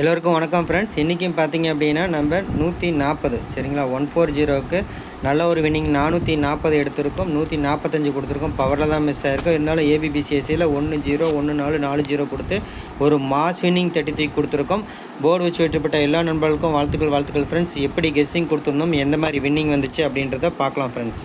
எல்லோருக்கும் வணக்கம் ஃப்ரெண்ட்ஸ் இன்றைக்கும் பார்த்தீங்க அப்படின்னா நம்ம நூற்றி நாற்பது சரிங்களா? ஒன் ஃபோர் ஜீரோவுக்கு நல்ல ஒரு வின்னிங் நானூற்றி நாற்பது எடுத்திருக்கோம். நூற்றி நாற்பத்தஞ்சு கொடுத்துருக்கோம். பவரில் தான் மிஸ் ஆயிருக்கும் இருந்தாலும் ஏபிபிசிஎஸ்சியில் ஒன்று ஜீரோ ஒன்று நாலு நாலு ஜீரோ கொடுத்து ஒரு மாஸ் வின்னிங் தேர்ட்டி த்ரீ கொடுத்துருக்கோம். போர்டு வச்சு வெற்றிப்பட்ட எல்லா நண்பர்களுக்கும் வாழ்த்துக்கள் வாழ்த்துக்கள் ஃப்ரெண்ட்ஸ் எப்படி கெஸ்ஸிங் கொடுத்துருந்தோம் எந்த மாதிரி வின்னிங் வந்துச்சு அப்படின்றத பார்க்கலாம் friends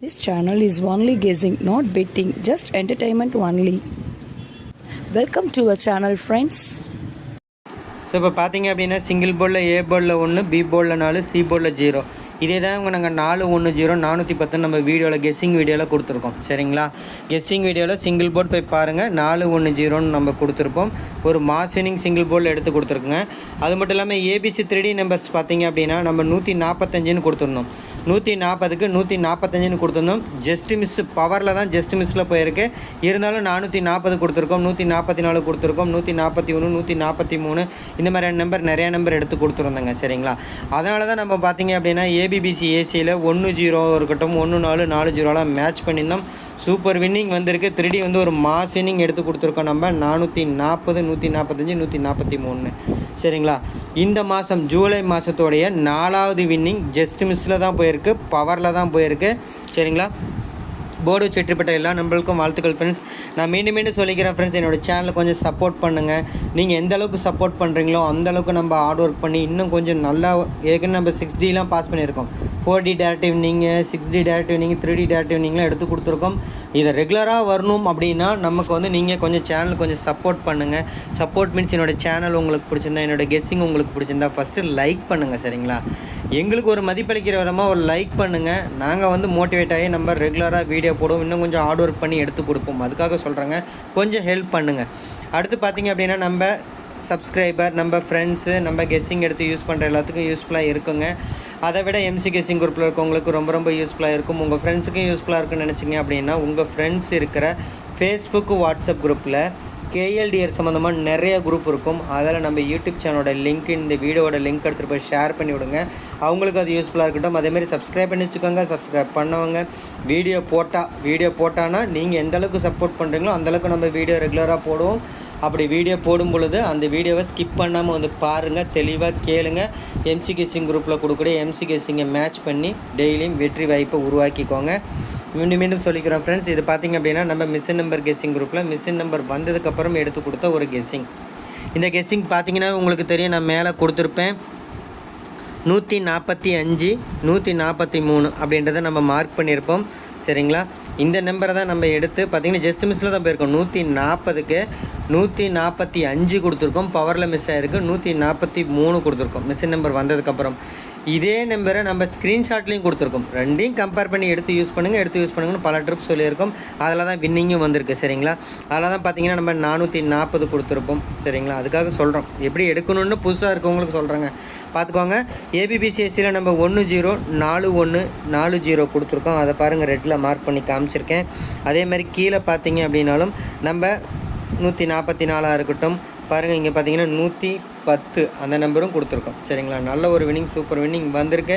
This channel is only guessing, not betting just entertainment only welcome to a channel friends so இப்போ பார்த்தீங்க அப்படின்னா சிங்கிள் போர்டில் ஏ போலில் ஒன்று பி போலில் நாலு சி போலில் ஜீரோ இதே தான் நாங்கள் நாலு ஒன்று ஜீரோ நானூற்றி பத்து நம்ம வீடியோவில் கெஸ்ஸிங் வீடியோவில் கொடுத்துருக்கோம். சரிங்களா? கெஸ்ஸிங் வீடியோவில் சிங்கிள் போர்ட் போய் பாருங்கள் நாலு ஒன்று ஜீரோன்னு நம்ம கொடுத்துருப்போம். ஒரு மாசினிங் சிங்கிள் போர்டில் எடுத்து கொடுத்துருக்குங்க. அது மட்டும் இல்லாமல் ஏபிசி த்ரீ நம்பர்ஸ் பார்த்தீங்க அப்படின்னா நம்ம நூற்றி நாற்பத்தஞ்சுன்னு கொடுத்துருந்தோம். நூற்றி நாற்பதுக்கு நூற்றி நாற்பத்தஞ்சுன்னு கொடுத்துருந்தோம். ஜஸ்ட் மிஸ் பவரில் தான் ஜஸ்ட் மிஸ்ஸில் போயிருக்கு. இருந்தாலும் நானூற்றி நாற்பது கொடுத்துருக்கோம் நூற்றி நாற்பத்தி நாலு கொடுத்துருக்கோம் நூற்றி நாற்பத்தி ஒன்று நூற்றி நாற்பத்தி மூணு இந்த மாதிரியான நம்பர் நிறையா நம்பர் எடுத்து கொடுத்துருந்தோங்க. சரிங்களா? அதனால தான் நம்ம பார்த்தீங்க அப்படின்னா ஏ ஏபிபிசி ஏசியில் ஒன்று ஜீரோ இருக்கட்டும் ஒன்று நாலு நாலு ஜீரோலாம் மேட்ச் பண்ணியிருந்தோம். சூப்பர் வின்னிங் வந்திருக்கு. த்ரீடி வந்து ஒரு மாஸ் இன்னிங் எடுத்து கொடுத்துருக்கோம் நம்ம. நானூற்றி நாற்பது நூற்றி நாற்பத்தஞ்சு நூற்றி நாற்பத்தி மூணு. சரிங்களா? இந்த மாதம் ஜூலை மாதத்தோடைய நாலாவது வின்னிங் ஜஸ்ட் மிஸ்ஸில் தான் போயிருக்கு. பவரில் தான் போயிருக்கு. சரிங்களா? போர்டு வச்சு பெற்ற எல்லா நண்பர்களுக்கும் வாழ்த்துக்கள் ஃப்ரெண்ட்ஸ் நான் மீண்டும் மீண்டும் சொல்லிக்கிறேன் ஃப்ரெண்ட்ஸ் என்னோடய சேனலை கொஞ்சம் சப்போர்ட் பண்ணுங்கள் நீங்கள் எந்த அளவுக்கு சப்போர்ட் பண்ணுறீங்களோ அந்த அளவுக்கு நம்ம ஹார்ட் ஒர்க் பண்ணி இன்னும் கொஞ்சம் நல்லா ஏற்கனவே நம்ம சிக்ஸ் டிலாம் பாஸ் பண்ணியிருக்கோம். ஃபோர் டி டேரக்டிவ் நீங்கள் சிக்ஸ் டி டேரக்டிவ் நீங்கள் த்ரீ டி டேரக்டிவ் நீங்களாம் எடுத்து கொடுத்துருக்கோம். இதை ரெகுலராக வரணும் அப்படின்னா நமக்கு வந்து நீங்கள் கொஞ்சம் சேனல் கொஞ்சம் சப்போர்ட் பண்ணுங்கள் சப்போர்ட் மீன்ஸ் என்னோடய சேனல் உங்களுக்கு பிடிச்சிருந்தா என்னோடய கெஸ்ஸிங் உங்களுக்கு பிடிச்சிருந்தா ஃபஸ்ட்டு லைக் பண்ணுங்கள் சரிங்களா? எங்களுக்கு ஒரு மதிப்பளிக்கிற விதமாக ஒரு லைக் பண்ணுங்கள் நாங்கள் வந்து மோட்டிவேட் ஆகி நம்ம ரெகுலராக வீடியோ போடுவோம். இன்னும் கொஞ்சம் ஹார்ட் ஒர்க் பண்ணி எடுத்து கொடுப்போம். அதுக்காக சொல்கிறேங்க கொஞ்சம் ஹெல்ப் பண்ணுங்கள் அடுத்து பார்த்தீங்க அப்படின்னா நம்ம சப்ஸ்கிரைபர் நம்ம ஃப்ரெண்ட்ஸு நம்ம கெஸ்ஸிங் எடுத்து யூஸ் பண்ணுற எல்லாத்துக்கும் யூஸ்ஃபுல்லாக இருக்குங்க. அதை விட எம்சி கெஸ்ஸிங் குரூப்பில் இருக்கவங்களுக்கு ரொம்ப ரொம்ப யூஸ்ஃபுல்லாக இருக்கும். உங்கள் ஃப்ரெண்ட்ஸுக்கும் யூஸ்ஃபுல்லாக இருக்குன்னு நினச்சிங்க அப்படின்னா உங்கள் ஃப்ரெண்ட்ஸ் இருக்கிற ஃபேஸ்புக்கு வாட்ஸ்அப் குரூப்பில் கேஎல்டிஆர் சம்மந்தமாக நிறைய குரூப் இருக்கும். அதில் நம்ம யூடியூப் சேனலோட லிங்க் இந்த வீடியோட லிங்க் எடுத்துகிட்டு போய் ஷேர் பண்ணி விடுங்க. அவங்களுக்கு அது யூஸ்ஃபுல்லாக இருக்கட்டும். அதேமாதிரி சப்ஸ்கிரைப் பண்ணி வச்சுக்கோங்க. சப்ஸ்கிரைப் பண்ணவங்க வீடியோ போட்டால் வீடியோ போட்டானா நீங்கள் எந்த அளவுக்கு சப்போர்ட் பண்ணுறீங்களோ அந்தளவுக்கு நம்ம வீடியோ ரெகுலராக போடுவோம். அப்படி வீடியோ போடும் பொழுது அந்த வீடியோவை ஸ்கிப் பண்ணாமல் வந்து பாருங்கள் தெளிவாக கேளுங்க. எம்சி கேசிங் குரூப்பில் கொடுக்கக்கூடிய எம்சி கேசிங்கை மேட்ச் பண்ணி டெய்லியும் வெற்றி வாய்ப்பை உருவாக்கிக்கோங்க. மீண்டும் மீண்டும் சொல்லிக்கிறோம் ஃப்ரெண்ட்ஸ் இது பார்த்திங்க அப்படின்னா நம்ம மிஷின் நம்பர் கெஸ்ஸிங் குரூப்பில் மிஷின் நம்பர் வந்ததுக்கப்புறம் எடுத்து கொடுத்த ஒரு கெஸ்ஸிங் இந்த கெஸ்ஸிங் பார்த்தீங்கன்னா உங்களுக்கு தெரியும் நான் மேலே கொடுத்துருப்பேன். நூற்றி நாற்பத்தி அஞ்சு நூற்றி நாற்பத்தி மூணு அப்படின்றத நம்ம மார்க் பண்ணியிருப்போம். சரிங்களா? இந்த நம்பரை தான் நம்ம எடுத்து பார்த்திங்கன்னா ஜஸ்ட் மிஸ்ஸில் தான் போயிருக்கோம். நூற்றி நாற்பதுக்கு நூற்றி நாற்பத்தி அஞ்சு கொடுத்துருக்கோம். பவரில் மிஸ் ஆகிருக்கு நூற்றி நாற்பத்தி மூணு கொடுத்துருக்கோம். மிஷின் நம்பர் வந்ததுக்கப்புறம் இதே நம்பரை நம்ம ஸ்க்ரீன்ஷாட்லேயும் கொடுத்துருக்கோம். ரெண்டையும் கம்பேர் பண்ணி எடுத்து யூஸ் பண்ணுங்கள் எடுத்து யூஸ் பண்ணுங்கன்னு பல ட்ரிப் சொல்லியிருக்கோம். அதில் தான் வின்னிங்கும் வந்திருக்கு சரிங்களா? அதில் தான் பார்த்தீங்கன்னா நம்ம நானூற்றி நாற்பது கொடுத்துருப்போம் சரிங்களா? அதுக்காக சொல்கிறோம் எப்படி எடுக்கணும்னு புதுசாக இருக்கவங்களுக்கு சொல்கிறேங்க பார்த்துக்கோங்க ஏபிபிசிஎஸ்சியில் நம்ம ஒன்று ஜீரோ நாலு ஒன்று நாலு ஜீரோ கொடுத்துருக்கோம். அதை பாருங்கள் ரெட்டில் மார்க் பண்ணி காமிச்சிருக்கேன். அதே மாதிரி கீழே பார்த்தீங்க அப்படின்னாலும் நம்ம நூற்றி நாற்பத்தி நாலாக இருக்கட்டும் பாருங்கள் இங்கே பார்த்தீங்கன்னா நூற்றி பத்து அந்த நம்பரும் கொடுத்துருக்கோம். சரிங்களா? நல்ல ஒரு வின்னிங் சூப்பர் வின்னிங் வந்திருக்கு.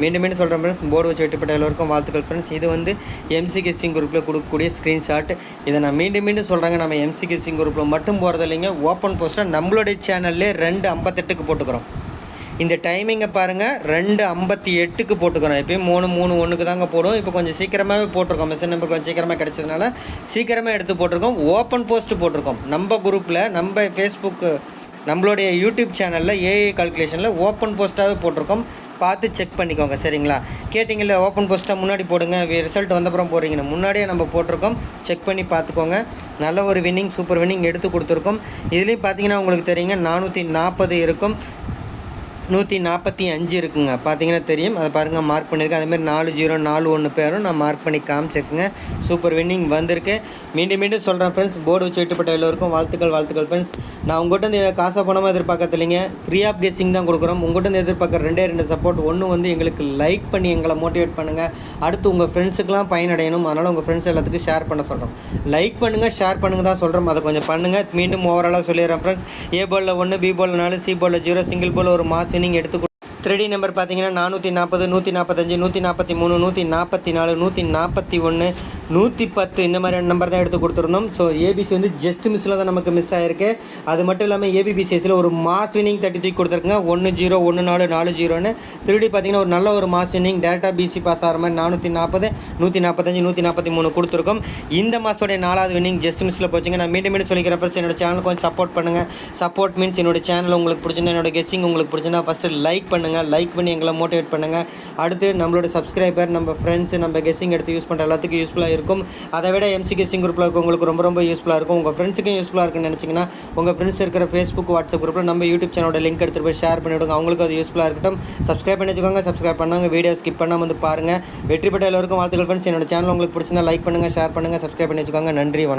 மீண்டும் மீண்டும் சொல்கிறேன் ஃப்ரெண்ட்ஸ் போர்டு வச்சு வெட்டுப்பட்ட எல்லோருக்கும் வாழ்த்துக்கள் ஃப்ரெண்ட்ஸ் இது வந்து எம்சி கெஸ்ஸிங் குரூப்பில் கொடுக்கக்கூடிய ஸ்க்ரீன்ஷாட் இதை நான் மீண்டும் மீண்டும் சொல்கிறாங்க நம்ம எம்சி கெஸ்ஸிங் குரூப்பில் மட்டும் போகிறது இல்லைங்க ஓப்பன் போஸ்ட்டாக நம்மளுடைய சேனல்லே ரெண்டு ஐம்பத்தெட்டுக்கு போட்டுக்கிறோம். இந்த டைமிங்கை பாருங்கள் ரெண்டு ஐம்பத்தி எட்டுக்கு போட்டுக்கிறோம் எப்பயும் மூணு மூணு ஒன்றுக்கு தாங்க போடும். இப்போ கொஞ்சம் சீக்கிரமாகவே போட்டிருக்கோம். மிஷின் நம்பர் கொஞ்சம் சீக்கிரமாக கிடச்சதுனால சீக்கிரமாக எடுத்து போட்டிருக்கோம். ஓப்பன் போஸ்ட் போட்டிருக்கோம். நம்ம குரூப்பில் நம்ம ஃபேஸ்புக்கு நம்மளுடைய யூடியூப் சேனலில் ஏஐ கால்குலேஷனில் ஓப்பன் போஸ்ட்டாகவே போட்டிருக்கோம். பார்த்து செக் பண்ணிக்கோங்க சரிங்களா? கேட்டிங்கள ஓப்பன் போஸ்ட்டாக முன்னாடி போடுங்க. ரிசல்ட் வந்தப்புறம் போடுறீங்கன்னு. முன்னாடியே நம்ம போட்டிருக்கோம். செக் பண்ணி பார்த்துக்கோங்க. நல்ல ஒரு வின்னிங் சூப்பர் வின்னிங் எடுத்து கொடுத்துருக்கோம். இதுலேயும் பார்த்தீங்கன்னா உங்களுக்கு தெரியுங்க நானூற்றி நாற்பது இருக்கும். நூற்றி நாற்பத்தி அஞ்சு இருக்குங்க. பார்த்தீங்கன்னா தெரியும். அதை பாருங்கள் மார்க் பண்ணியிருக்கேன். அதேமாதிரி நாலு ஜீரோ நாலு ஒன்று பேரும் நான் மார்க் பண்ணி காமிச்சிருக்கேங்க. சூப்பர் வின்னிங் வந்திருக்கு. மீண்டும் மீண்டும் சொல்கிறேன் ஃப்ரெண்ட்ஸ் போர்டு வச்சு வெட்டுப்பட்ட எல்லோருக்கும் வாழ்த்துக்கள் வாழ்த்துக்கள் ஃப்ரெண்ட்ஸ் நான் உங்கள்கிட்ட இந்த காசை பணமாக எதிர்பார்க்கறது இல்லைங்க. ஃப்ரீ ஆஃப் கெஸ்ஸிங் தான் கொடுக்குறோம். உங்கள்கிட்ட இருந்து எதிர்பார்க்குற ரெண்டே ரெண்டு சப்போர்ட் ஒன்று வந்து எங்களுக்கு லைக் பண்ணி எங்களை மோட்டிவேட் பண்ணுங்கள் அடுத்து உங்கள் ஃப்ரெண்ட்ஸுக்கெலாம் பயனடையணும். அதனால் உங்கள் ஃப்ரெண்ட்ஸ் எல்லாத்துக்கும் ஷேர் பண்ண சொல்கிறோம் லைக் பண்ணுங்கள் ஷேர் பண்ணுங்கள் தான் சொல்கிறோம் அதை கொஞ்சம் பண்ணுங்கள் மீண்டும் ஓவராலாக சொல்லிடுறேன் ஃப்ரெண்ட்ஸ் ஏ பாலில் ஒன்று பி பாலில் நாலு சி பாலில் ஜீரோ சிங்கிள் பால் ஒரு மாஸ் நீங்கள் எடுத்துக்கொண்டு த்ரீ நம்பர் பார்த்தீங்கன்னா நானூற்றி நாற்பது நூற்றி நாற்பத்தஞ்சு நூற்றி நாற்பத்தி மூணு நூற்றி நாற்பத்தி நாலு நூற்றி நாற்பத்தி ஒன்று நூற்றி பத்து இந்த மாதிரியான நம்பர் தான் எடுத்து கொடுத்துருந்தோம். ஸோ ஏபிசி வந்து ஜஸ்ட் மிஸ்ஸில் தான் நமக்கு மிஸ் ஆயிருக்கு. அது மட்டும் இல்லாமல் ஏபிபிசிஎஸ்சில் ஒரு மாஸ் வினிங் தட்டி தூக்கி கொடுத்துருக்குங்க. ஒன்று ஜீரோ ஒன்று நாலு நாலு ஜீரோன்னு திருடி பார்த்தீங்கன்னா ஒரு நல்ல ஒரு மாஸ் வினிங் டேரெக்டாக பிசி பாஸ் ஆகிற மாதிரி நானூற்றி நாற்பது நூற்றி நாற்பத்தஞ்சு நூற்றி நாற்பத்தி மூணு கொடுத்துருக்கோம். இந்த மாதத்துடைய நாலாவது வினிங் ஜஸ்ட் மிஸ்ஸில் போச்சுங்க. நான் மீண்டும் மீண்டும் சொல்லிக்கிறேன் ஃபர்ஸ்ட் என்னோட சேனல் கொஞ்சம் சப்போர்ட் பண்ணுங்கள் சப்போர்ட் மீன்ஸ் என்னோட சேனல் உங்களுக்கு பிடிச்சிருந்தா என்னோட கெஸ்ஸிங் உங்களுக்கு பிடிச்சிருந்தா ஃபஸ்ட்டு லைக் பண்ணுங்கள் லைக் பண்ணி எங்களை மோட்டிவேட் பண்ணுங்கள் அடுத்து நம்மளோட சப்ஸ்கிரைபர் நம்ம ஃப்ரெண்ட்ஸு நம்ம கெஸ்ஸிங் எடுத்து யூஸ் பண்ணுற எல்லாத்துக்கும் யூஸ்ஃபுல்லாக இருக்கும். அதை விட எம்சி கெஸ்ஸிங் குரூப்பில் இருக்கவங்களுக்கு ரொம்ப ரொம்ப யூஸ்ஃபுல்லாக இருக்கும். உங்கள் ஃப்ரெண்ட்ஸுக்கும் யூஸ்ஃபுல்லாக இருக்குன்னு நினச்சிங்கன்னா உங்கள் ஃப்ரெண்ட்ஸ் இருக்கிற ஃபேஸ்புக் வாட்ஸ்அப் குரூப்பில் நம்ம யூடியூப் சேனலோட லிங்க் எடுத்துகிட்டு போய் ஷேர் பண்ணிவிடுங்க. அவங்களுக்கும் அது யூஸ்ஃபுல்லாக இருக்கட்டும். சப்ஸ்கிரைப் பண்ணி வச்சுக்கோங்க சப்ஸ்கிரைப் பண்ணுவாங்க வீடியோ ஸ்கிப் பண்ணாமல் வந்து பாருங்கள் வெற்றி பெற்ற எல்லோருக்கும் வாழ்த்துக்கள் ஃப்ரெண்ட்ஸ் என்னோட சேனல் உங்களுக்கு பிடிச்சிருந்தா லைக் பண்ணுங்கள் ஷேர் பண்ணுங்கள் சப்ஸ்கிரைப் பண்ணி வச்சுக்கோங்க நன்றி வணக்கம்.